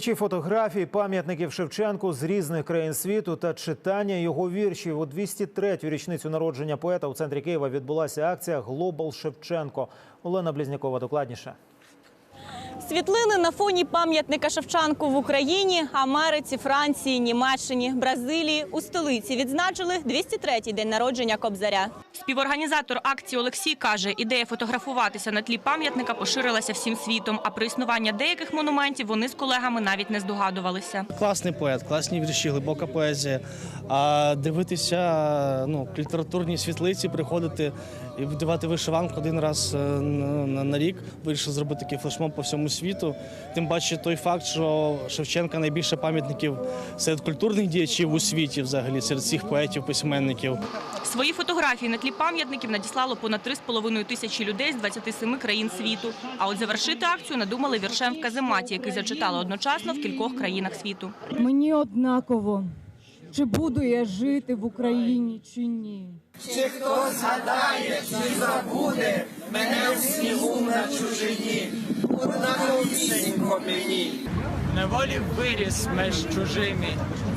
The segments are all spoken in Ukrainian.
Чи фотографії пам'ятників Шевченку з різних країн світу та читання його віршів у 203-ю річницю народження поета у центрі Києва відбулася акція Глобал Шевченко. Олена Близнякова докладніше. Світлини на фоні пам'ятника Шевченку в Україні, Америці, Франції, Німеччині, Бразилії у столиці відзначили 203-й день народження Кобзаря. Співорганізатор акції Олексій каже, ідея фотографуватися на тлі пам'ятника поширилася всім світом. А про існування деяких монументів вони з колегами навіть не здогадувалися. Класний поет, класні вірші, глибока поезія. А дивитися ну, літературні світлиці, приходити і вдавати вишиванку один раз е, на рік. Вирішив зробити такий флешмоб по всьому світу. Тим паче той факт, що Шевченка найбільше пам'ятників серед культурних діячів у світі, взагалі, серед всіх поетів, письменників. Свої фотографії на тлі пам'ятників надіслало понад 3,5 тисячі людей з 27 країн світу. А от завершити акцію надумали віршем в казематі, який зачитали одночасно в кількох країнах світу. Мені однаково, чи буду я жити в Україні чи ні. Ще хто згадає забуде мене В неволі виріс меж чужими,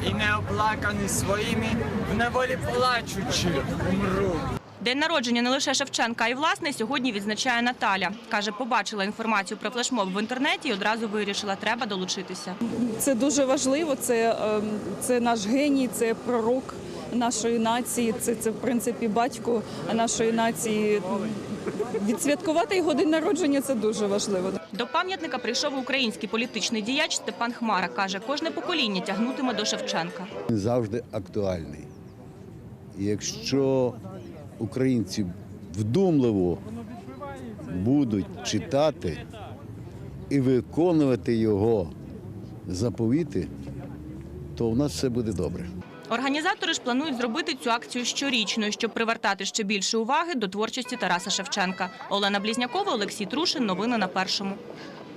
і не оплаканий своїми, в неволі плачучи, умру. День народження не лише Шевченка, а й власне сьогодні відзначає Наталя. Каже, побачила інформацію про флешмоб в інтернеті і одразу вирішила, треба долучитися. Це дуже важливо. Це, ем, це наш геній, це пророк нашої нації. Це, це в принципі батько нашої нації. Відсвяткувати його день народження це дуже важливо. До пам'ятника прийшов український політичний діяч Степан Хмара. Каже, кожне покоління тягнутиме до Шевченка. Він завжди актуальний. Якщо українці вдумливо будуть читати і виконувати його заповіти, то в нас все буде добре. Організатори ж планують зробити цю акцію щорічною, щоб привертати ще більше уваги до творчості Тараса Шевченка. Олена Блізнякова, Олексій Трушин. Новини на першому.